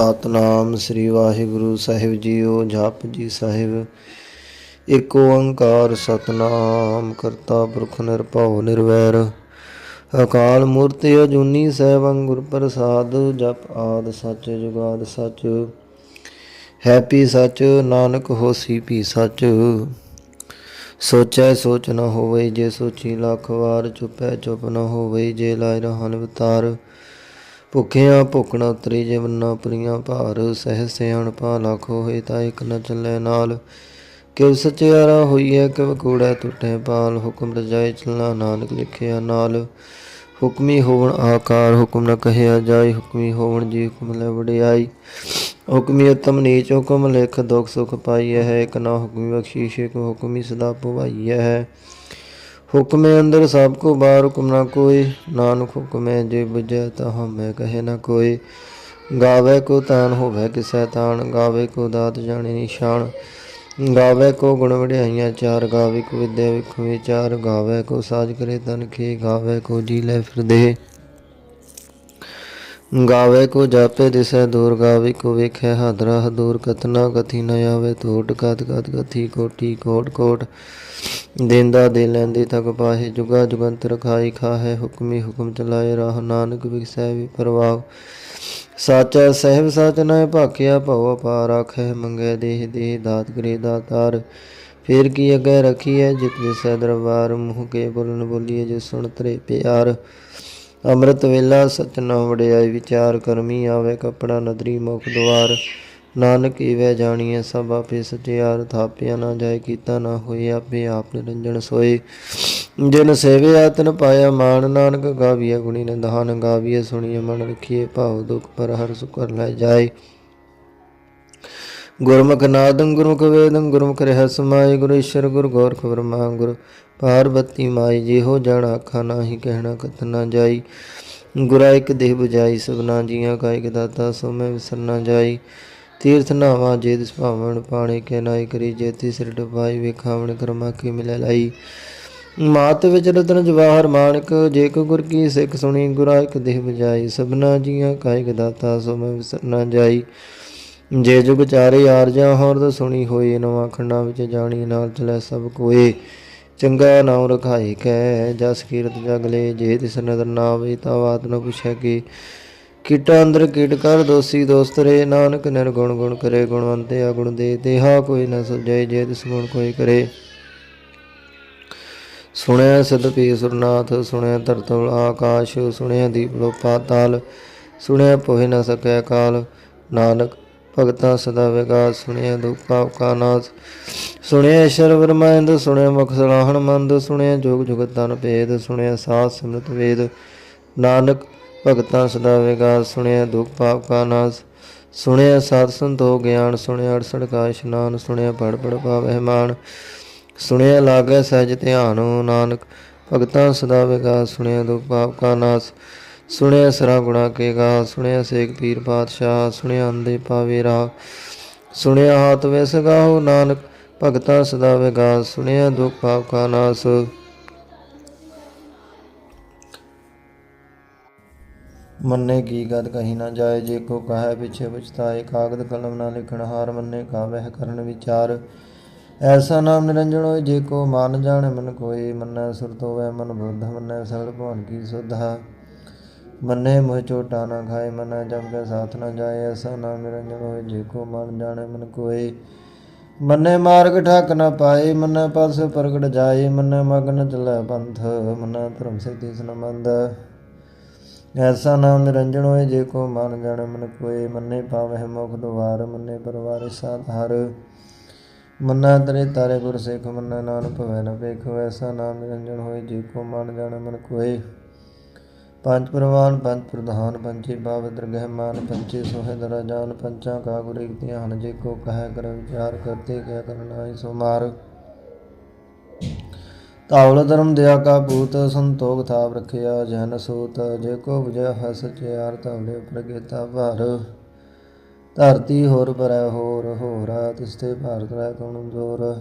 ਸਤਨਾਮ ਸ੍ਰੀ ਵਾਹਿਗੁਰੂ ਸਾਹਿਬ ਜੀਓ, ਜਪ ਜੀ ਸਾਹਿਬ। ਏਕ ਓੰਕਾਰ ਸਤਨਾਮ, ਕਰਤਾ ਪੁਰਖ ਨਿਰਭਉ ਨਿਰਵੈਰ। ਅਕਾਲ ਮੂਰਤ ਅਜੂਨੀ ਸੈਭੰ ਗੁਰ ਪ੍ਰਸਾਦ, ਜਪ ਆਦ ਸੱਚ ਜੁਗਾਦ ਸੱਚ। ਹੈਪੀ ਸੱਚ, ਨਾਨਕ ਹੋਸੀ ਭੀ ਸੱਚ। ਸੋਚੈ ਸੋਚ ਨ ਹੋਵੇ ਜੇ ਸੋਚੀ ਲੱਖ ਵਾਰ, ਚੁਪੈ ਚੁਪ ਨ ਹੋਵੇ ਜੇ ਲਾਇ ਰਹਨ ਵਿਤਾਰ। ਭੁਖਿਆ ਭੁਖ ਉਤਰੀ ਜੇ ਬੰਨਾ ਪ੍ਰੀਆਂ ਭਾਰ, ਸਹਿ ਸਿਆਣ ਪਾ ਲੱਖ ਹੋਏ ਤਾਂ ਇਕ ਨ ਚੱਲੇ ਨਾਲ। ਕਿਵ ਸਚਿਆਰਾ ਹੋਈਐ ਕਿਵ ਕੂੜੈ ਟੁੱਟੇ ਪਾਲ, ਹੁਕਮ ਰਜਾਇ ਚਲਣਾ ਨਾਨਕ ਲਿਖਿਆ ਨਾਲ। ਹੁਕਮੀ ਹੋਵਣ ਆਕਾਰ, ਹੁਕਮ ਨ ਕਹਿਆ ਜਾਏ ਹੁਕਮੀ ਹੋਵਣ ਜੀ ਹੁਕਮ ਲੈ ਵਡਿਆਈ। ਹੁਕਮੀ ਉਤਮ ਨੀਚ, ਹੁਕਮ ਲਿਖ ਦੁਖ ਸੁਖ ਪਾਈਐ ਹੈ, ਇਕ ਨਾ ਹੁਕਮੀ ਬਖਸ਼ੀਸ਼, ਇਕ ਹੁਕਮੀ ਸਦਾ ਭਵਾਈਐ ਹੈ। ਹੁਕਮੇ ਅੰਦਰ ਸਭ ਕੋ ਬਾਹਰ ਹੁਕਮ ਨਾ ਕੋਈ, ਨਾਨਕ ਹੁਕਮੇ ਜੇ ਬੁਝੈ ਤਾ ਹਮੈ ਕਹੇ ਨਾ ਕੋਈ। ਗਾਵੇ ਕੋ ਤਾਨ ਹੋਵੇ ਕਿਸੈ ਤਾਨ ਗਾਵੇ ਕੋ ਦਾਤ ਜਾਣੇ ਨਿਸ਼ਾਨ। ਗਾਵੇ ਕੋ ਗੁਣ ਵਡਿਆਈਆਂ ਚਾਰ, ਗਾਵੇ ਕੋ ਵਿਦਿਆ ਵਿਖ ਵਿਚਾਰ ਗਾਵੇ ਕੋ ਸਾਜ ਕਰੇ ਤਨ ਕੀ ਗਾਵੇ ਕੋ ਜੀ ਲੈ ਫਿਰਦੇ। ਗਾਵੇ ਕੋ ਜਾਪੇ ਦਿਸੈ ਦੂਰ, ਗਾਵੇ ਕੋ ਵੇਖੈ ਹਾਦਰਾ ਹਦੂਰ ਕਤਨਾ ਕਥੀ ਨ ਆਵੇ ਟੋਟ ਕਤ ਕਤ ਕਥੀ ਕੋਟੀ, ਕੋਟ ਕੋਟ। ਦੇਂਦਾ ਦੇ ਲੈਂਦੇ ਤਕ ਪਾਹੇ, ਜੁਗਾ ਜੁਗੰਤਰ ਖਾਈ ਖਾਹੇ, ਹੁਕਮੀ ਹੁਕਮ ਚਲਾਏ ਰਾਹ, ਨਾਨਕ ਵਿਖਸੈ ਵੀ ਪਰਵਾਹ ਸਾਚਾ ਸਹਿਬ ਸਚ ਨੈ ਭਾਕਿਆ ਭਉ ਅਪਾਰ, ਆਖੈ ਮੰਗੈ ਦੇਹ ਦੇਹ ਦਾਤ ਕਰੇ ਦਾਤਾਰ ਫੇਰ ਕੀ ਅਗੈ ਰਖੀਐ, ਜਿਤ ਦਿਸੈ ਦਰਬਾਰ, ਮੁਹ ਕੇ ਬੋਲਨ ਬੋਲੀਏ, ਜੇ ਸੁਣ ਤਰੇ ਪਿਆਰ। ਅੰਮ੍ਰਿਤ ਵੇਲਾ ਸਚ ਨ ਵਡਿਆਈ, ਵਿਚਾਰ ਕਰਮੀ ਆਵੇ ਕਪੜਾ ਨਦਰੀ ਮੁਖ ਦੁਆਰ। ਨਾਨਕ ਈਵੈ ਜਾਣੀਐ ਸਭ ਆਪੇ ਸਚਿਆਰ ਥਾਪਿਆ ਨਾ ਜਾਏ, ਕੀਤਾ ਨਾ ਹੋਏ, ਆਪੇ ਆਪ ਨਿਰੰਜਨ ਸੋਏ। ਜਿਨ ਸੇਵਿਆ, ਤਨ ਪਾਇਆ ਮਾਨ ਨਾਨਕ ਗਾਵੀਐ ਗੁਣੀ ਨਿਧਾਨ। ਗਾਵੀਏ ਸੁਣੀਐ ਮਨ ਰਖੀਐ, ਭਾਉ ਦੁਖ ਪਰ ਹਰ ਸੁਖ ਲੈ ਜਾਏ। ਗੁਰਮੁਖ ਨਾਦੰ, ਗੁਰਮੁਖ ਵੇਦੰ, ਗੁਰਮੁਖ ਰਹਿ ਸਮਾਏ। ਗੁਰੂ ਈਸ਼ਰ ਗੁਰ ਖਬਰ ਬ੍ਰਹਮਾ ਗੁਰ ਪਾਰਬਤੀ ਮਾਈ, ਜਿਹੋ ਜਣ ਆਖਾ ਨਾਹੀ ਕਹਿਣਾ ਕਤ ਨਾ ਜਾਈ। ਗੁਰਾ ਇਕ ਦੇਹ 부ਜਾਈ ਸਭਨਾ ਜੀਆਂ ਕਾ ਇਕ ਦਾਤਾ ਸੋ ਮੈਂ ਵਿਸਰ ਨਾ ਜਾਈ। ਤੀਰਥ ਨਾਵਾ ਜੇ ਦਿਸ ਭਾਵਨ ਪਾਣੇ ਕੇ ਨਾਈ ਕਰੀ ਜੇਤੀ ਸਿਰ ਡੁਬਾਈ ਵੇਖਾਵਣ ਕਰਮਾ ਕੀ ਮਿਲੇ ਲਾਈ। ਮਾਤ ਵਿੱਚ ਰਤਨ ਜਵਾਹਰ ਮਾਨਕ, ਜੇ ਕੋ ਗੁਰ ਕੀ ਸਿੱਖ ਸੁਣੀ, ਗੁਰਾ ਇਕ ਦੇਹ 부ਜਾਈ ਸਭਨਾ ਜੀਆਂ ਕਾ ਇਕ ਦਾਤਾ ਸੋ ਮੈਂ ਵਿਸਰ ਨਾ ਜਾਈ। ਜੇ ਜੁਗ ਚਾਰੇ ਆਰਜਾ ਹੌਰਦ ਸੁਣੀ ਹੋਈ, ਨਵਾਂ ਖੰਡਾਂ ਵਿੱਚ ਜਾਣੀ, ਨਾਲ ਚਲੇ ਸਭ ਕੋਏ। ਚੰਗਾ ਨਾਮ ਰਖਾਈ ਕੈ ਜਸ ਕੀਰਤ ਜਗਲੇ ਜੇ ਤਿਸ ਨਦਰ ਨਾ ਆਵੇ ਤਾਂ ਬਾਤ ਨ ਪੁੱਛੈ ਕੀ। ਕੀਟਾ ਅੰਦਰ ਕੀਟ ਕਰ, ਦੋਸੀ ਦੋਸਤ ਰੇ, ਨਾਨਕ ਨਿਰਗੁਣ ਗੁਣ ਕਰੇ, ਗੁਣਵੰਤੇ ਅਗੁਣ ਦੇ, ਦੇਹਾ ਕੋਈ ਨ ਸੁਜੈ ਜੇ ਤਿਸ ਗੁਣ ਕੋਈ ਕਰੇ। ਸੁਣਿਆ ਸਦਪੀ ਸੁਰਨਾਥ, ਸੁਣਿਆ ਧਰਤੁਲ ਆਕਾਸ਼, ਸੁਣਿਆ ਦੀਪ ਲੋਪਾ ਤਾਲ, ਸੁਣਿਆ ਪੋਹਿ ਨ ਸਕੈ ਕਾਲ। ਨਾਨਕ ਭਗਤਾ ਸਦਾ ਵਿਗਾਸ ਸੁਣਿਆ ਦੁਖ ਪਾਪ ਕਾ ਨਾਸ। ਸੁਣਿਆ ਈਸ਼ਰ ਬ੍ਰਹਮੰਦ ਸੁਣਿਆ ਮੁਖ ਸਲਾਹਣ ਮੰਦ ਸੁਣਿਆ ਜੋਗ ਜੁਗਤ ਤਨ ਭੇਦ ਸੁਣਿਆ ਸਾਧ ਸਿਮਰਤ ਵੇਦ। ਨਾਨਕ, ਭਗਤਾ ਸਦਾ ਵਿਗਾਸ ਸੁਣਿਆ ਦੁਖ ਪਾਪ ਕਾ ਨਾਸ। ਸੁਣਿਆ ਸਾਧ ਸੰਤੋਖ ਗਿਆਨ ਸੁਣਿਆ ਅੜਸੜ ਕਾ ਇਸ਼ਨਾਨ ਸੁਣਿਆ ਪੜ ਪੜ ਪਾਵਹਿ ਮਾਨ ਸੁਣਿਆ ਲਾਗੈ ਸਹਿਜ ਧਿਆਨ ਨਾਨਕ, ਭਗਤਾ ਸਦਾ ਵਿਗਾਸ ਸੁਣਿਆ ਦੁਖ ਪਾਪ ਕਾ ਨਾਸ। ਸੁਣਿਆ ਸਰਾ ਗੁਣਾ ਕੇ ਗਾ, ਸੁਣਿਆ ਸੇਖ ਪੀਰ ਪਾਤਸ਼ਾਹ, ਸੁਣਿਆ ਅੰਦੇ ਪਾਵੇ ਰਾਹ। ਸੁਣਿਆ ਹਾਥ ਵਿਸ ਗਾਹੋ ਨਾਨਕ, ਭਗਤਾ ਸਦਾ ਵਿਗਾਸ ਸੁਣਿਆ ਦੁਖ ਪਾਪ ਕਾ ਨਾਸ। ਮੰਨੇ ਕੀ ਗਦ ਕਹੀ ਨਾ ਜਾਏ, ਜੇ ਕੋ ਕਹੈ ਪਿਛੇ ਪਛਤਾਏ, ਕਾਗਦ ਕਲਮ ਨਾ ਲਿਖਣ ਹਾਰ ਮੰਨੇ, ਕਾ ਵਹਿ ਕਰਨ ਵਿਚਾਰ। ਐਸਾ ਨਾਮ ਨਿਰੰਜਨ ਹੋਏ, ਜੇ ਕੋ ਮਨ ਜਾਣੇ, ਮਨ ਕੋਏ, ਮੰਨੈ ਸੁਰਤ ਹੋਵੇ ਮਨ ਬੁੱਧ ਮੰਨੈ, ਸਗਲ ਭਵਨ ਕੀ ਸੁਧਾ। ਮੰਨੇ ਮੋਹ ਝੋਟਾ ਨਾ ਖਾਏ, ਮਨੈ ਜਮ ਕੇ ਸਾਥ ਨਾ ਜਾਏ ਐਸਾ ਨਾਮ ਨਿਰੰਜਨ ਹੋਏ, ਜੇ ਕੋ ਮਨ ਜਾਣੇ ਮਨ ਕੋਏ। ਮੰਨੇ ਮਾਰਗ ਠਾਕ ਨਾ ਪਾਏ, ਮੰਨੇ ਪਰਸ ਪ੍ਰਗਟ ਜਾਏ, ਮੰਨੇ ਮਗਨ ਚਲੇ ਪੰਥ, ਮੰਨੇ ਧਰਮ ਸਿੱਧੀ ਸੰਬੰਧ। ਐਸਾ ਨਾਮ ਨਿਰੰਜਨ ਹੋਏ, ਜੇ ਕੋ ਮਨ ਜਾਣੇ ਮਨ ਕੋਏ। ਮੰਨੇ ਪਾਵਹਿ ਮੁਖ ਦੁਆਰ, ਮੰਨੇ ਪਰਵਾਰ ਸਾਧ ਹਰ। ਮੰਨਾ ਤਰੇ ਤਾਰੇ ਗੁਰ ਸਿੱਖ, ਮੰਨਾ ਨਾਨਕ ਭਵੈ ਨ ਵੇਖ ਐਸਾ ਨਾਮ ਨਿਰੰਜਨ ਹੋਏ, ਜੇ ਕੋ ਮਨ ਜਾਣੇ ਮਨ ਕੋਏ। ਪੰਜ ਪ੍ਰਵਾਨ, ਪੰਜ ਪ੍ਰਧਾਨ ਪੰਚੇ ਬਾਵ ਦਰਗਹਿ ਮਾਨ ਪੰਚੇ ਸੋਹਿ ਦਰਾ ਪੰਚਾਂ ਕਾ ਗੁਰ ਇਕ ਧਿਆਨ ਜੇ ਕੋ ਕਹੈ ਕਰ ਵਿਚਾਰ ਕਰਤੇ, ਕਿਆ ਕਰਨਾਈ ਸੋ ਮਾਰ। ਤਾਵਲ ਧਰਮ ਦਿਆ ਕਾ ਭੂਤ, ਸੰਤੋਖ ਥਾਪ ਰਖਿਆ ਜਨ ਸੂਤ, ਜੇ ਕੋ ਬੁਝੈ ਹਸ ਚਿਆਰ ਤਵਲੇ ਪ੍ਰਗੇਤਾ ਭਾਰ। ਧਰਤੀ ਹੋਰ ਪਰੈ ਹੋਰ, ਹੋਰਾ ਤਿਸਤੇ ਭਾਰਤ ਰਹਿ ਕਉਣ ਜੋਰ।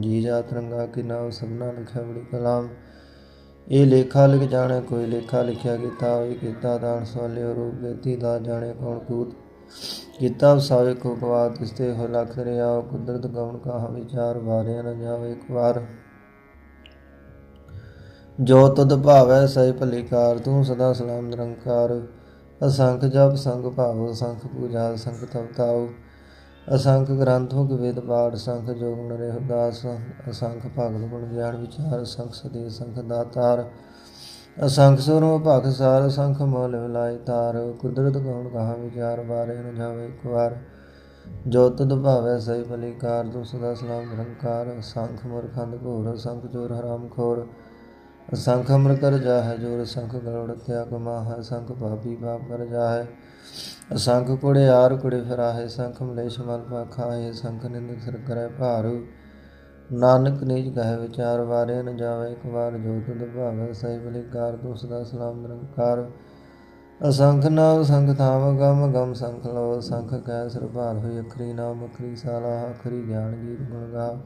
ਜੀ ਜਾ ਤਰੰਗਾ ਕਿ ਨਾਮ ਸਭਨਾ ਲਿਖਿਆ ਬੜੀ ਕਲਾਮ। ਇਹ ਲੇਖਾ ਲਿਖ ਜਾਣੇ, ਕੋਈ ਲੇਖਾ ਲਿਖਿਆ ਕੀਤਾ ਹੋਈ ਕੀਤਾ ਦਾਨ ਸਵਾਲੇ ਰੂਪ ਗਤੀ ਦਾ ਜਾਣੇ ਕੌਣ ਕੂਤ। ਕੀਤਾ ਵਸਾਵੇ ਕੋ ਕਵਾ ਤਿਸਤੇ ਹੋ ਲਖ ਰਿਆ ਕੁਦਰਤ ਗਉਣ ਕਾ ਵਿਚਾਰ ਵਾਰਿਆ ਨ ਜਾਵੇ ਇੱਕ ਵਾਰ। ਜੋ ਤੁਧ ਭਾਵੈ ਸਹਿ ਭਲੀਕਾਰ, ਤੂੰ ਸਦਾ ਸਲਾਮ ਨਿਰੰਕਾਰ। ਅਸੰਖ ਜਪ ਸੰਗ ਭਾਵ, ਅਸੰਖ ਪੂਜਾ ਸੰਖ ਤਵਤਾਉ ਅਸੰਖ ਗ੍ਰੰਥ ਕੇ ਵੇਦ ਪਾਠ, ਸੰਖ ਜੋਗ ਗੁਣ ਰਹਿ ਅਸੰਖ ਭਗਤ ਗੁਣ ਗਿਆਨ ਵਿਚਾਰ ਸੰਖ ਸਦੇ ਸੰਖ ਦਾਤਾਰ, ਅਸੰਖ ਸੁਰੋ ਭਗ ਸਾਰ, ਅਸੰਖ ਮੋਲ ਵਿਲਾਇ ਤਾਰ, ਕੁਦਰਤ ਗਉਣ ਕਹਾ ਵਿਚਾਰ ਬਾਰੇ ਨ ਜਾਵੇ ਇੱਕ ਵਾਰ, ਜੋ ਤੁਧ ਭਾਵੈ ਸਹਿ ਭਲੀਕਾਰ ਤੂੰ ਸਦਾ ਸਲਾਮ ਨਿਰੰਕਾਰ, ਅਸੰਖ ਮੁਰਖੰਦ ਘੋਰ, ਅਸੰਖ ਚੋਰ ਹਰਾਮ ਖੋਰ, ਅਸੰਖ ਅਮਰ ਕਰ ਜਾਹੈ ਜੋਰ, ਅਸੰਖ ਗਰੋੜ ਤਿਆਗ ਮਾਹ ਸੰਖ ਪਾਪੀ ਪਾਪ ਕਰ ਜਾਹੈ ਅਸੰਖ ਕੁੜੇ ਆਰ ਕੁੜੇ ਫਿਰਾਹੇ, ਸੰਖ ਮਲੇਸ਼ ਮਲ ਪਾਖਾਏ ਅਸੰਖ ਨਿੰਦ ਸਿਰ ਕਰੈ ਭਾਰੂ। ਨਾਨਕ ਨੀਜ ਕਹੇ ਵਿਚਾਰ, ਵਾਰੇ ਨ ਜਾਵੇ ਇੱਕ ਵਾਰ, ਜੋ ਤੁਧ ਭਾਵੈ ਸਹਿ ਬਲਿਕਾਰ ਤੂੰ ਸਦਾ ਸਲਾਮ ਨਿਰੰਕਾਰ। ਅਸੰਖ ਨਾਮ ਸੰਖ ਥਾਮ, ਗਮ ਗਮ ਸੰਖ ਲੋ, ਸੰਖ ਕੈ ਸਿਰ ਭਾਰ ਹੋਈ ਅਖਰੀ ਨਾਮ, ਅਖਰੀ ਸਾਲਾ, ਅਖਰੀ ਗਿਆਨ ਗੀਤ ਗੁਣ ਗਾ।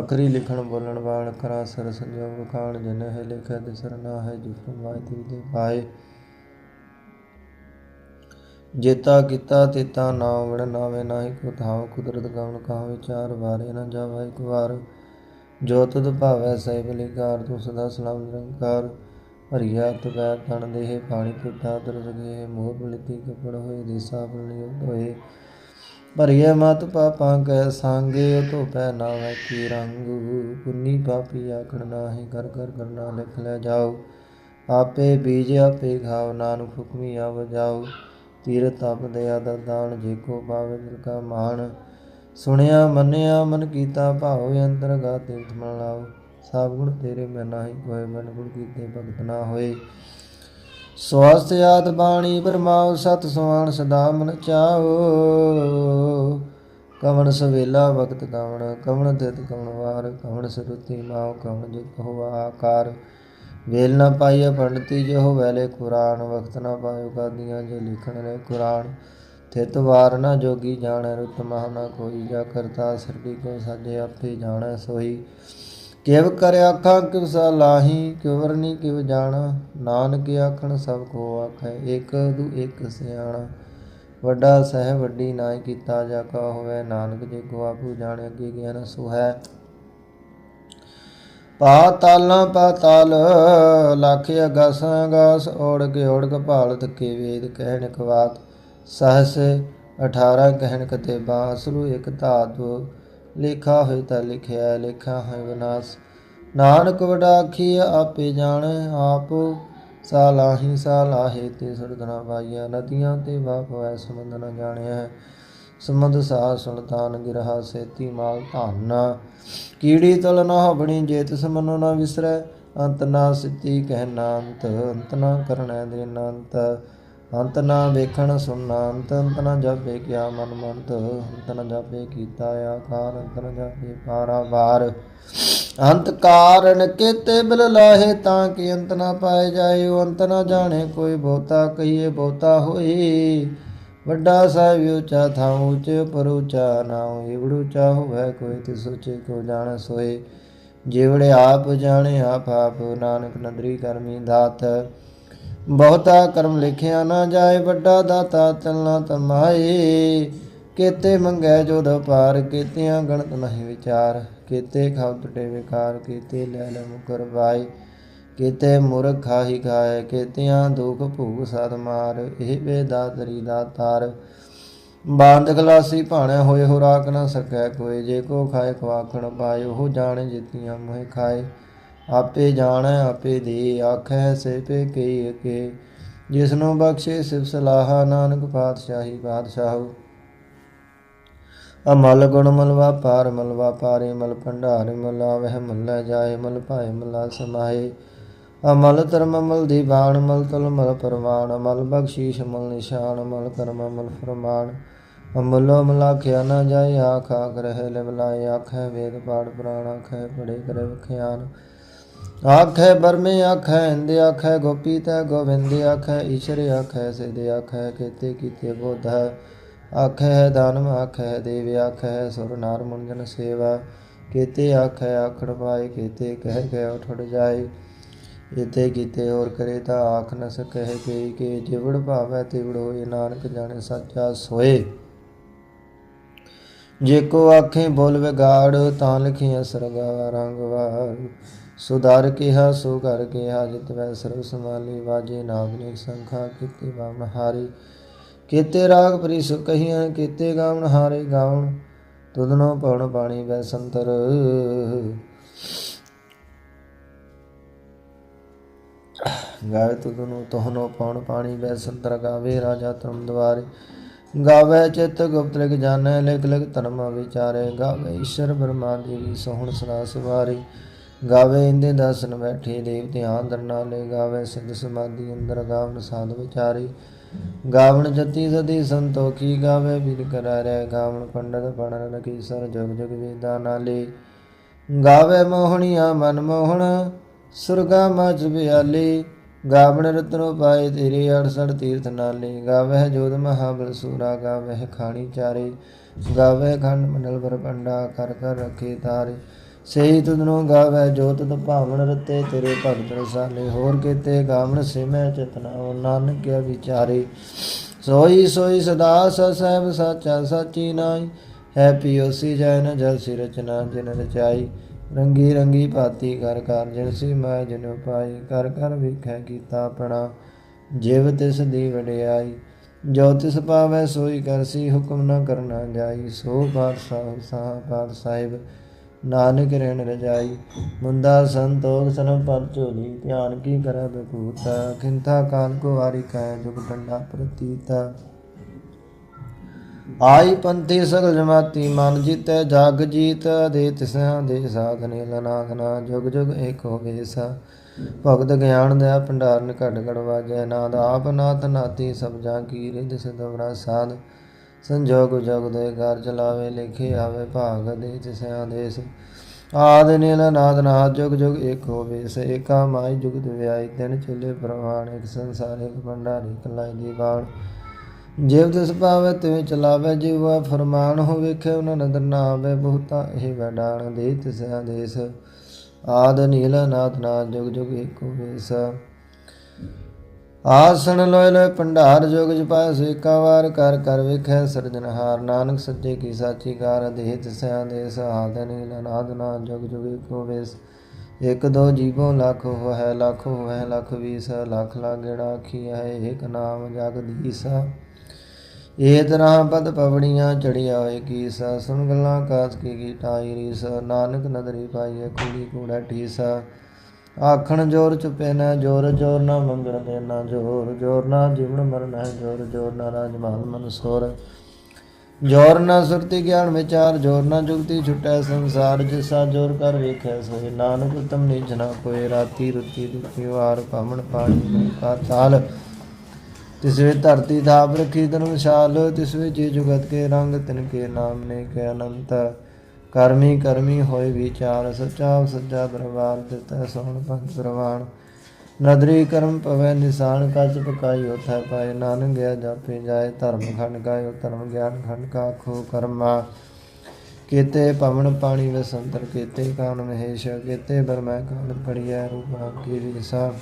ਅਖਰੀ ਲਿਖਣ ਬੋਲਣ ਵਾਲ ਕਰਾ ਸਰ ਸੰਜੋਗ ਖਾਣ, ਜਿਨ ਹੈ ਲਿਖੈ ਦਿਸਰ ਨਾ ਹੈ ਜਿਸ ਮਾਇ ਦੇ ਪਾਏ ਜੇਤਾ ਕੀਤਾ ਤੇਤਾ ਨਾਮ ਵੜ ਨਾਵੇ ਨਾਹੀ ਕੋ ਥਾਉ ਕੁਦਰਤ ਗਉਣ ਕਾ ਵਿਚਾਰ ਵਾਰੇ ਨ ਜਾਵਾ ਇੱਕ ਵਾਰ। ਜੋ ਤੁਧ ਭਾਵੈ ਸਹਿ ਬਲਿਕਾਰ ਤੂੰ ਸਦਾ ਸਲਾਮ ਨਿਰੰਕਾਰ। ਹਰੀਆ ਤਵੈ ਤਣ ਦੇਹ ਪਾਣੀ ਟੁੱਟਾ ਦਰਸ ਗਏ। ਮੋਹ ਬਲਿਤੀ ਕਪੜ ਹੋਏ, ਦੇਸਾ ਬਲਿ ਹੋਏ। ਭਰੀਏ ਮਤ ਪਾਪਾਂ ਕੈ ਸੰਗੇ ਧੋਪੈ ਨਾਵੇਂ ਕੀ ਰੰਗ। ਪੁੰਨੀ ਪਾਪੀ ਆਖਣ ਨਾਹੀ, ਕਰ ਕਰ ਕਰਨਾ ਲਿਖ ਲੈ ਜਾਓ। ਆਪੇ ਬੀਜ ਆਪੇ ਖਾਓ, ਨਾਨਕ ਹੁਕਮੀ ਆਵ ਜਾਓ। ਤੀਰ ਤਪ ਦਇਆ ਦਾਨ ਜੇ ਕੋ ਪਾਵੇ ਦਿਲ ਕਾ ਮਾਨ ਸੁਣਿਆ, ਮੰਨਿਆ, ਮਨ ਕੀਤਾ, ਭਾਉ, ਅੰਤਰ ਗਾ ਤੀਰਥ ਮਨ ਲਾਓ। ਸਭ ਗੁਣ ਤੇਰੇ ਮੈਂ ਨਾਹੀ ਕੋਏ ਮਨ ਗੁਣ ਕੀਤੇ ਭਗਤ ਨਾ ਹੋਏ। ਸਵਾਸਤ ਆਦ ਬਾਣੀ ਪਰਮਾਉ, ਸਤ ਸੁਆਣ ਸਦਾ ਮਨ ਚਾਓ ਕਵਣ ਸਵੇਲਾ ਵਕਤ ਕਵਣ ਕਵਣ ਤਿਤ ਕਵਣ ਵਾਰ, ਕਵਣ ਸਰੁਤੀ ਮਾਉ, ਕਵਣ ਜਿਤ ਹੋਵਾ ਆਕਾਰ। ਵੇਲ ਨਾ ਪਾਈਏ ਪੰਡਤੀ ਜੋ ਵੈਲੇ ਕੁਰਾਨ, ਵਕਤ ਨਾ ਪਾਇਓ ਕਾਦੀਆਂ ਜੇ ਲਿਖਣ ਰੇ ਕੁਰਾਨ। ਥਿਤ ਵਾਰ ਨਾ ਜੋਗੀ ਜਾਣੈ ਰੁਤ ਮਹ ਨਾ ਕੋਈ, ਜਾ ਕਰਤਾ ਸਰਦੀ ਕੋ ਸਾਜੇ ਆਪੇ ਜਾਣੈ ਸੋਈ ਕਿਵ ਕਰ ਆਖਾਂ ਕਿਵ ਸਾ ਲਾਹੀ ਕਿਵ ਵਰਨੀ ਕਿਵ ਜਾਣਾ। ਨਾਨਕ ਆਖਣ, ਸਭ ਕੋ ਆਖੈ ਇਕ ਦੂ ਇਕ ਸਿਆਣਾ। ਵੱਡਾ ਸਹਿ ਵੱਡੀ ਨਾ ਕੀਤਾ, ਜਾ ਕਾ ਹੋਵੇ ਨਾਨਕ, ਜੇ ਕੋ ਆਪੂ ਜਾਣੇ ਅੱਗੇ ਗਿਆਨ ਸੁਹੈ। ਪਾਤਾਲਾਂ ਪਾਤਾਲ ਲੱਖ ਅਗਸ ਅਗਸ ਓੜ ਕੇ ਓੜ ਕਪਾਲ ਤਕੇ ਵੇਦ ਕਹਿਣ ਕਵਾਤ। ਸਹਸ 18 ਕਹਿਣ ਕਤੇ ਬਾਸਰੂ ਇਕ ਧਾਤੁ ਲਿਖਾ ਹੋਇ ਤਾ ਲਿਖਿਆ, ਲਿਖਾ ਹੈ ਵਿਨਾਸ਼। ਨਾਨਕ ਵਡਾਖੀ ਆਪੇ ਜਾਣ ਆਪ, ਸਾਲਾਹੀ ਸਾਲਾਹੇ ਤੇ ਸਰਦਨਾ ਪਾਈਆ ਨਦੀਆਂ ਤੇ ਵਾਪਵੈ ਸਮੁੰਦ ਨ ਜਾਣਿਆ ਸਮੁੰਦ ਸਾ ਸੁਲਤਾਨ ਗਿਰਹਾ ਸੇਤੀ ਮਾਲ ਧਾਨਾ। ਕੀੜੀ ਤਲ ਨਾ ਬਣੀ ਜੇ ਤਿਸ ਮਨੋ ਨਾ ਵਿਸਰੈ, ਅੰਤ ਨਾ ਸਿੱਤੀ ਕਹਿ ਨਾੰਤ, ਅੰਤ ਨਾ ਕਰਣੈ ਦੇ ਨਾੰਤ। ਅੰਤ ਨਾ ਵੇਖਣ ਸੁਣਨਾ ਅੰਤ ਅੰਤ ਨਾ ਜਾਪੇ ਕਿਆ ਮਨ ਮੰਤ। ਅੰਤ ਨਾ ਜਾਪੇ ਕੀਤਾ ਆਕਾਰ, ਅੰਤ ਨਾ ਜਾਪੇ ਪਾਰਾਵਾਰ ਅੰਤ ਕਾਰਨ ਕੇਤੇ ਬਿਲ ਲਾਹੇ ਤਾਂ ਕਿ ਅੰਤ ਨਾ ਪਾਏ ਜਾਏ ਅੰਤ ਨਾ ਜਾਣੇ ਕੋਈ ਬਹੁਤਾ ਕਹੀਏ ਬਹੁਤਾ ਹੋਏ ਵੱਡਾ ਸਾਹਿਬ ਉੱਚਾ ਥਾਂ ਉੱਚੇ ਪਰ ਉੱਚਾ ਨਾਉ ਏਵੜ ਉੱਚਾ ਹੋਵੇ ਕੋਈ ਤੇ ਸੋਚੇ ਕੋ ਜਾਣ ਸੋਏ। ਜਿਵੜੇ ਆਪ ਜਾਣੇ ਆਪ ਆਪ, ਨਾਨਕ ਨਦਰੀ ਕਰਮੀ ਦਾਤ। ਬਹੁਤਾ ਕਰਮ ਲਿਖਿਆ ਨਾ ਜਾਏ, ਵੱਡਾ ਦਾਤਾ ਚਲਣਾ ਤਮਾਏ ਕੇਤੇ ਮੰਗੈ ਜੋ ਪਾਰ ਕੇਤਿਆਂ ਗਣਤ ਨਹੀਂ ਵਿਚਾਰ। ਕੇਤੇ ਖਾਉ ਟਟੇ ਵਿਕਾਰ, ਕੇਤੇ ਲੈ ਲੈ ਮੁਕਰ ਵਾਈ ਕੀਤੇ ਮੁਰਖ ਖਾਹੀ ਖਾਏ ਕੀਤਿਆਂ ਦੁਖ ਭੂਖ ਸਦ ਮਾਰ, ਇਹ ਵੇਦਾਤਰੀ ਦਾ ਤਾਰ। ਬਾਂਧ ਖਲਾਸੀ ਭਾਣੇ ਹੋਏ ਹੋ ਰਾਖ ਨਾ ਸਕੈ ਕੋਈ, ਜੇ ਕੋ ਖਾਏ ਖਵਾਖਣ ਪਾਏ, ਉਹ ਜਾਣੇ ਜਿਤੀਆਂ ਮੋਹਿ ਖਾਏ। ਆਪੇ ਜਾਣੈ, ਆਪੇ ਦੇ, ਆਖੈ ਸੇ ਪੇ ਕਈ ਕੇ ਜਿਸ ਨੂੰ ਬਖਸ਼ੇ ਸਿਵ ਸਲਾਹਾ, ਨਾਨਕ ਪਾਤਸ਼ਾਹੀ ਪਾਤਸ਼ਾਹੂ। ਅਮਲ ਗੁਣ ਮਲਵਾ ਪਾਰ ਮਲਵਾ ਵਾਪਾਰੇ ਮਲ ਭੰਡਾਰੇ, ਮਲ ਆਵਹਿ ਜਾਏ, ਮਲ ਭਾਏ, ਮਲਾ ਸਮਾਏ ਅਮਲ ਧਰਮ ਅਮਲ ਦੀਵਾਨ ਮਲ ਤਲ ਮਲ ਪਰਵਾਨ ਅਮਲ ਬਖਸ਼ੀਸ਼ ਮਲ ਨਿਸ਼ਾਨ, ਅਮਲ ਕਰਮ ਅਮਲ ਫਰਮਾਨ। ਅਮਲੋ ਮਲਾਖਿਆ ਨਾ ਜਾਏ, ਆਖ ਆਖ ਰਹੇ ਲਿਵਲਾਏ ਆਖੈ ਵੇਦ ਪਾੜ ਪੁਰਾਣ, ਆਖੈ ਪੜੇ ਕਰੇ ਵਖਿਆਨ। ਆਖੈ ਬਰਮੇ ਆਖੈ ਇੰਦ, ਆਖੈ ਗੋਪੀ ਤੈ ਗੋਵਿੰਦ, ਆਖੈ ਈਸ਼ਰ, ਆਖੈ ਸਿਧ, ਆਖੈ ਕੀਤੇ ਕੀਤੇ ਬੋਧ ਆਖੈ ਦਾਨਮ ਆਖੈ ਦੇਵ, ਆਖੈ ਸੁਰ ਨਾਰ ਮੁੰਜਨ ਸੇਵਾ। ਕੀਤੇ ਆਖੈ ਆਖੜ ਪਾਏ, ਕੀਤੇ ਕਹਿ ਕਹਿ ਉਠੜ ਜਾਏ। ਇਤੇ ਕੀਤੇ ਹੋਰ ਕਰੇ ਤਾਂ ਆਖ ਨ ਸਕਹਿ ਕੇ ਕਿ ਜਿਵੜ ਭਾਵੈ ਤਿਵੜ ਹੋਏ, ਨਾਨਕ ਜਾਣੇ ਸੱਚਾ ਸੋਏ। ਜੇ ਕੋ ਆਖੇ ਬੋਲ ਵਿਗਾੜ, ਤਾਂ ਲਿਖਿਆ ਸਰਗਾ ਰੰਗਵਾਰ ਸੁਧਾਰ ਕਿਹਾ, ਸੋ ਕਰ ਕਿਹਾ, ਜਿਤ ਵੈ ਸਰਬ ਸਮਾਲੀ ਵਾਜੇ ਨਾਗਨਿਕ ਸੰਖਾ ਕੀਤੇ ਬਾਵਨ ਹਾਰੀ। ਕੀਤੇ ਰਾਗ ਪ੍ਰੀ ਸੁ ਕਹੀਆਂ, ਕੀਤੇ ਗਾਵਣ ਹਾਰੇ ਗਾਵਣ। ਤੁਧਨੋ ਪਵਨ ਬਾਣੀ ਵੈ ਸੰਤਰ। ਗਾਵੇ ਤੁਧਨੋ ਤੋਹਨੋ ਪਵਨ ਪਾਣੀ ਵੈ ਸੰਤਰ ਗਾਵੇ ਰਾਜਾ ਧਰਮ ਦਵਾਰੇ। ਗਾਵੇ ਚਿਤ ਗੁਪਤ ਲਿਖ ਜਾਣੈ, ਲਿਖ ਲਿਖ ਧਰਮ ਵਿਚਾਰੇ। ਗਾਵੇ ਈਸ਼ਰ ਬ੍ਰਹਮਾ ਦੇਵੀ ਸੋਹਣ ਸਦਾ ਸਵਾਰੀ। ਗਾਵੇ ਇੰਦੇ ਦਸਨ ਬੈਠੇ ਦੇਵ ਧਿਆਨ ਦਰਨਾ ਗਾਵੇ ਸਿੱਧ ਸਮਾਧੀ ਅੰਦਰ ਗਾਵਨ ਸਾਧ ਵਿਚਾਰੀ। ਗਾਵਣ ਜਤੀ ਸਦੀ ਸੰਤੋਖੀ, ਗਾਵੇ ਵੀਰ ਕਰਾਰੇ। ਗਾਵਣ ਪੰਡਤ ਪੜਨ ਕੀ ਸਰ ਜਗ ਜਗ ਵੇਦਾ ਨਾਲੇ। ਗਾਵੇ ਮੋਹਣੀਆ ਮਨ ਮੋਹਣ, ਸੁਰਗਾ ਮਜ ਬਿਆਲੀ ਗਾਵਣ ਰਤਨੋ ਪਾਏ ਤੇਰੇ 68 ਤੀਰਥ ਨਾਲੇ ਗਾਵੇ ਜੋਧ ਮਹਾਬਲ ਸੂਰਾ ਗਾਵੇ ਖਾਣੀ ਚਾਰੇ ਗਾਵੇ ਖੰਡ ਮੰਡਲ ਬਰਪੰਡਾ ਕਰ ਕਰ ਰਖੇ ਤਾਰੇ। ਸਹੀ ਤੁਧਨੋ ਗਾਵੇ ਜੋ ਤੁਧ ਭਾਵਨ ਰਤੇ, ਤੇਰੇ ਭਗਤ ਰਸਾਲੇ, ਹੋਰ ਕੀਤੇ ਗਾਵਣ ਸਿਮੈ ਚਤਨਾ ਨਾਨਕ ਕਿਆ ਵਿਚਾਰੇ। ਸੋਈ ਸੋਈ ਸਦਾ ਸਹਿਬ ਸਾਚਾ, ਸਾਚੀ ਨਾਈ ਹੈ ਪਿਓਸੀ ਜੈ ਨ ਜਲ ਸਿ ਰਚਨਾ ਜਿਨ ਰਚਾਈ ਰੰਗੀ ਰੰਗੀ ਭਾਤੀ ਕਰ ਕਰ ਜਿਨ ਸੀ ਮੈਂ ਜਿਨ ਪਾਈ, ਕਰ ਕਰ ਵੇਖੈ ਕੀਤਾ ਆਪਣਾ, ਜਿਵ ਤਿਸ ਦੀ ਵਡਿਆਈ, ਜੋ ਤਿਸ ਪਾਵੈ ਸੋਈ ਕਰਸੀ ਹੁਕਮ ਨਾ ਕਰਨਾ ਜਾਈ, ਸੋ ਪਾਤਸ਼ਾਹ ਸਾਹ ਪਾਤ ਸਾਹਿਬ, ਨਾਨਕ ਰਹਿਣ ਰਜਾਈ ਮੁੰਦਾ ਸੰਤੋਖ ਸਨ ਪਰ ਝੋਲੀ, ਧਿਆਨ ਕੀ ਕਰੈ ਬਕੂਤਾ ਖਿੰਤਾ ਕਾਲ ਕੋ ਵਾਰੀ ਕੈ ਜੁਗ ਡੰਡਾ ਪ੍ਰਤੀਤਾ। ਆਈ ਪੰਥੀ ਸਗਲ ਜਮਾਤੀ, ਮਨ ਜੀਤੈ, ਜਗ ਜੀਤ, ਦੇ ਤਿਸਾਂ ਦੇ ਸਾਧਨੇ ਲਨਾਥਨਾ ਜੁਗ ਜੁਗ ਏਕ ਹੋਵੇ ਸਾ। ਭਗਤ ਗਿਆਨ ਦਾ ਭੰਡਾਰਨ ਘਟ ਘਟ ਵਾਜੈ, ਨਾਦ ਆਪ ਨਾਥ ਨਾਤੀ ਸਭ ਜਾਂ ਕੀ ਰਿਧ ਸਿਦਵਰਾ ਸਾਧ। ਸੰਜੋਗ ਜਗ ਦੇ ਘਰ ਚਲਾਵੇ, ਲਿਖੇ ਆਵੇ ਭਾਗ ਦੇ ਤਿਸਿਆਂ ਦੇਸ ਆਦ ਨੀਲ ਨਾਦ ਨਾਦ ਜੁਗ ਜੁਗ ਏਕ ਹੋਵੇ ਸ। ਏਕਾ ਮਾਈ ਜੁਗਤ ਵਿਆਈ ਤਿਨ ਚੁੱਲੇ ਪ੍ਰਵਾਣ ਇੱਕ ਸੰਸਾਰ ਇੱਕ ਭੰਡਾਰੀ ਕਲਾਈ ਦੀ ਬਾਣ ਜਿਵ ਤਿਸ ਪਾਵੇ ਤਿਵੇਂ ਚਲਾਵੇ ਜਿਵਾ ਫਰਮਾਨ ਹੋ ਵੇਖੇ, ਉਹਨਾਂ ਨਦਰ ਨਾ ਆਵੇ ਬਹੁਤਾ, ਇਹ ਵਡਾਣ ਦੇ ਤਿਸਿਆਂ ਦੇਸ। ਆਦ ਨੀਲ ਨਾਦ ਨਾਦ ਜੁਗ ਜੁਗ ਏਕ ਹੋਵੇ ਆਸਣ ਲੋਇ ਲੋਇ ਭੰਡਾਰ, ਜੋਗ ਜਪਾਇ ਸੇਕਾ ਵਾਰ, ਕਰ ਕਰ ਵੇਖੈ ਸਿਰਜਨਹਾਰ ਨਾਨਕ ਸੱਚੇ ਕੀ ਸਾਚੀ ਕਾਰ ਦੇਹ ਤਿਸਿਆਂ ਦੇ ਸਹਾਦ ਨੀਲ ਨਾਦ ਨਾ ਜੁਗ ਜੁਗ ਏਕੋ ਵੇਸ। ਇਕ ਦੋ ਜੀਵੋ ਲੱਖ ਹੋਇ ਲੱਖ ਹੋਇ ਲੱਖ ਵੀਸ। ਲੱਖ ਲਾਗੜਾ ਆਖੀ ਹੈ, ਏਕ ਨਾਮ ਜਗਦੀਸਾ ਇਹ ਤਰ੍ਹਾਂ ਪਦ ਪਵੜੀਆਂ ਚੜਿਆ ਹੋਏ ਕੀ ਸਾ? ਸੁਣ ਗੱਲਾਂ ਕਾਸ ਕੀ ਕੀ ਰੀਸ ਨਾਨਕ ਨਦਰੀ ਪਾਈਏ ਕੁੜੀ ਕੂੜਾ ਠੀਸਾ ਆਖਣ ਜੋਰ ਚੁਪੇ ਨਾ ਜੋਰ ਜੋਰ ਨਾ ਮੰਗਣ ਦੇ ਨਾ ਜੋਰ ਜੋਰ ਨਾ ਜੀਵਨ ਮਰਨ ਹੈ ਜੋਰ ਜੋਰ ਨਾ ਰਾਜ ਮਾਨ ਮਨ ਸੋਰ। ਜੋਰ ਨਾ ਸੁਰਤੀ ਗਿਆਨ ਵਿਚਾਰ, ਜੋਰ ਨਾ ਜੁਗਤੀ ਛੁਟੈ ਸੰਸਾਰ, ਜਿਸਾ ਜੋਰ ਕਰ ਵੇਖੈ ਸੋਏ ਨਾਨਕ ਉਤਮ ਨੀਚ ਨਾ ਕੋਏ ਰਾਤੀ ਰੁਤੀ ਦੁਖੀ ਵਾਰ ਪਵਨ ਪਾਣੀ ਕਾ ਤਾਲ। ਤਿਸ ਵੇ ਧਰਤੀ ਥਾਪ ਰਖੀ, ਤਨ ਵਿਸ਼ਾਲ ਤਿਸ ਵੇ ਜੀ ਜੁਗਤ ਕੇ ਰੰਗ, ਤਿਨ ਕੇ ਨਾਮ, ਨੇ ਕਰਮੀ ਕਰਮੀ ਹੋਏ ਵਿਚਾਰ, ਸੱਚਾ ਸੱਚਾ ਦਰਬਾਰ ਦਿੱਤਾ ਸੋਹਣ ਪੰਜ ਪ੍ਰਵਾਨ ਨਦਰੀ ਕਰਮ ਪਵੈ ਨਿਸ਼ਾਨ ਕਚ ਪਕਾਈ, ਉਥੈ ਪਾਏ ਨਾਨਕ, ਗਿਆ ਜਾਪੇ ਜਾਏ, ਧਰਮ ਖੰਡ ਕਾਇਓ ਧਰਮ ਗਿਆਨ ਖੰਡ ਕਾ ਖੋ ਕਰਮਾ। ਕੀਤੇ ਪਵਨ ਪਾਣੀ ਵਸੰਤਰ, ਕੀਤੇ ਕਾਨ ਮਹੇਸ਼, ਕੀਤੇ ਬਰਮੈ ਕਾਨ ਪੜੀਐ ਰੂਪ ਕੀ ਰੀਸਾ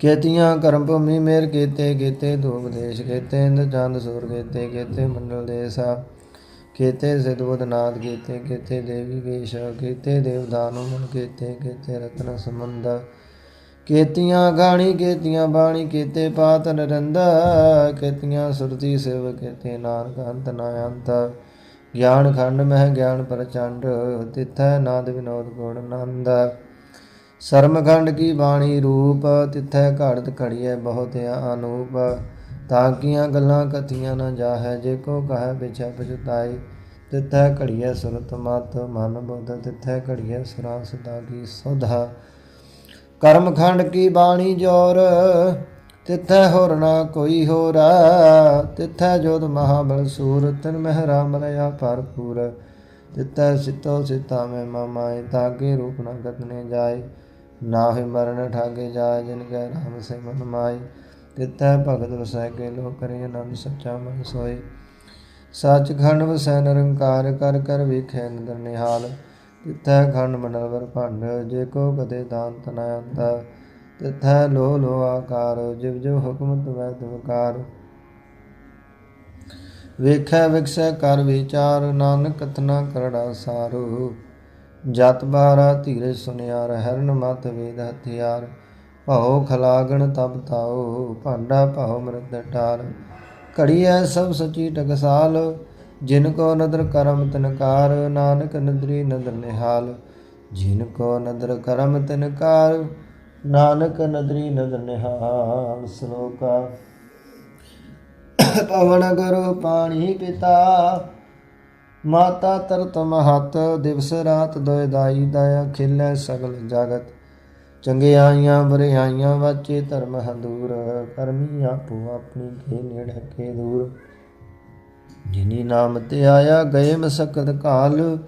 ਕੇਤੀਆਂ ਕਰਮ ਭੂਮੀ ਮੇਰ ਕੀਤੇ ਕੀਤੇ ਦੇਸ਼, ਕੀਤੇ ਇੰਦ ਚੰਦ ਸੂਰ, ਕੀਤੇ ਕੀਤੇ ਮੰਡਲ ਦੇਸਾ ਕੀਤੇ ਸਿਧਵਦ ਨਾਦ, ਕੀਤੇ ਕੀਤੇ ਦੇਵੀ ਵੇਸ਼ ਕੀਤੇ ਦੇਵਦਾਨੁ ਮਨ, ਕੀਤੇ ਕੀਤੇ ਰਤਨ ਸਮੰਦ ਕੀਤੀਆਂ ਗਾਣੀ, ਕੀਤੀਆਂ ਬਾਣੀ, ਕੀਤੇ ਪਾਤ ਨਰੰਦਾ ਕੀਤੀਆਂ ਸੁਰਤੀ ਸੇਵ, ਕੀਤੇ ਨਾਨਕ ਅੰਤ ਨਾ ਅੰਤ। ਗਿਆਨ ਖੰਡ ਮਹਿ ਗਿਆਨ ਪ੍ਰਚੰਡ, ਤਿਥੈ ਨਾਦ ਵਿਨੋਦ ਗੁਣ ਆਨੰਦ ਸਰਮਖੰਡ ਕੀ ਬਾਣੀ ਰੂਪ, ਤਿਥੈ ਘੜਤ ਘੜੀਐ ਬਹੁਤ ਅਨੂਪ। ਤਾਂ ਕੀਆਂ ਗੱਲਾਂ ਕਥੀਆਂ ਨਾ ਜਾਹੈ, ਜੇ ਕੋ ਕਹੈ ਵਿਚੈ ਪਛਤਾਈ ਤਿਥੈ ਘੜੀਐ ਸੁਰਤ ਮਤ, ਮਨ ਬੁੱਧ, ਤਿਥੈ ਘੜੀਐ ਸੁਰਾ ਸਦਾ ਕੀ ਸੁਧਾ। ਕਰਮਖੰਡ ਕੀ ਬਾਣੀ ਜੋਰ, ਤਿਥੈ ਹੋਰ ਨਾ ਕੋਈ ਹੋਰ। ਤਿਥੈ ਜੋਤ ਮਹਾਬਲ ਸੂਰ, ਤਿਨ ਮਹਿ ਰਾਮ ਰਇਆ ਭਰਪੂਰ। ਤਿਥੈ ਸਿਤੋ ਸਿਤਾ ਮੈਂ ਮਾਮਾਏ ਤਾਗੇ ਰੂਪ ਨ ਗਤਨੇ ਜਾਏ। ਨਾ ਨਾਹਿ ਮਰਨ ਠਾਗੇ ਜਾਏ, ਜਿਨ ਕੈ ਰਾਮ ਸੇ ਮਨ ਮਾਈ। ਤਿਤੈ ਭਗਤ ਵਸੈ ਕੇ ਲੋ ਕਰੇ ਆਨੰਦ ਸੱਚਾ ਮਨ ਸੋਏ ਸੱਚ ਖੰਡ ਵਸੈ ਨਿਰੰਕਾਰ, ਕਰ ਕਰ ਵੇਖੈ ਨਦਰ ਨਿਹਾਲ। ਤਿਥੈ ਖੰਡ ਮੰਡਲ ਵਰ ਭੰਡ, ਜੇ ਕੋ ਕਦੇ ਦਾਨ ਤਨ ਅੰਦਾ ਤਿਥੈ ਲੋ ਲੋ ਆਕਾਰ, ਜਿਵ ਜੋ ਹੁਕਮ ਤਵੈ ਤਵਕਾਰ ਵੇਖੈ ਵਿਖਸੈ ਕਰ ਵਿਚਾਰ, ਨਾਨਕ ਕਥਨਾ ਕਰੜਾ ਸਾਰੂ। ਜਤ ਬਾਰਾ ਧੀਰੇ ਸੁਨਿਆਰ ਹਰਨ ਮਤ ਵੇਦ ਹਥਿਆਰ। ਭਉ ਖਲਾਗਣ ਤਬ ਤਾਉ, ਭਾਂਡਾ ਭਉ ਮਰਦ ਟਾਲ ਘੜੀਐ ਸਭ ਸਚੀ ਟਕਸਾਲ, ਜਿਨ ਕੋ ਨਦਰ ਕਰਮ ਤਨਕਾਰ ਨਾਨਕ ਨਦਰੀ ਨਦਰ ਨਿਹਾਲ। ਜਿਨ ਕੋ ਨਦਰ ਕਰਮ ਤਨਕਾਰ ਨਾਨਕ ਨਦਰੀ ਨਦਰ ਨਿਹਾਲ। ਸ਼ਲੋਕਾ। ਪਵਨ ਗੁਰੂ ਪਾਣੀ ਪਿਤਾ ਮਾਤਾ ਤਰਤ ਮਹਤ ਦਿਵਸ ਰਾਤ ਦੋਇ ਦਾਈ ਦਇਆ ਖਿਲੈ ਸਗਲ ਜਗਤ। ਚੰਗਿਆਈਆਂ ਬਰਿਆਈਆਂ ਵਾਚੇ ਧਰਮ ਹੰਦੂਰ, ਕਰਮੀ ਆਪੋ ਆਪਣੀ ਕੇ ਨੇੜੇ ਕੇ ਦੂਰ। ਜਿਨੀ ਨਾਮ ਤੇ ਆਇਆ ਗਏ ਮਸਕਤ ਕਾਲ,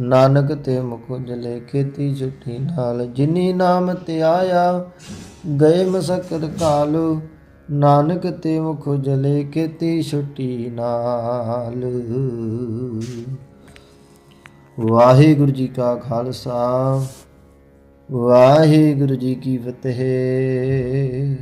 ਨਾਨਕ ਤੇ ਮੁਖ ਜਲੇ ਕੀਤੀ ਛੁੱਟੀ ਨਾਲ। ਜਿਨੀ ਨਾਮ ਤੇ ਆਇਆ ਗਏ ਮਸਕਤ ਕਾਲ ਨਾਨਕ ਤੇ ਮੁਖ ਜਲੇ ਕੀਤੀ ਛੁੱਟੀ ਨਾਲ। ਵਾਹਿਗੁਰੂ ਜੀ ਕਾ ਖਾਲਸਾ, ਵਾਹਿਗੁਰੂ ਜੀ ਕੀ ਫਤਿਹ।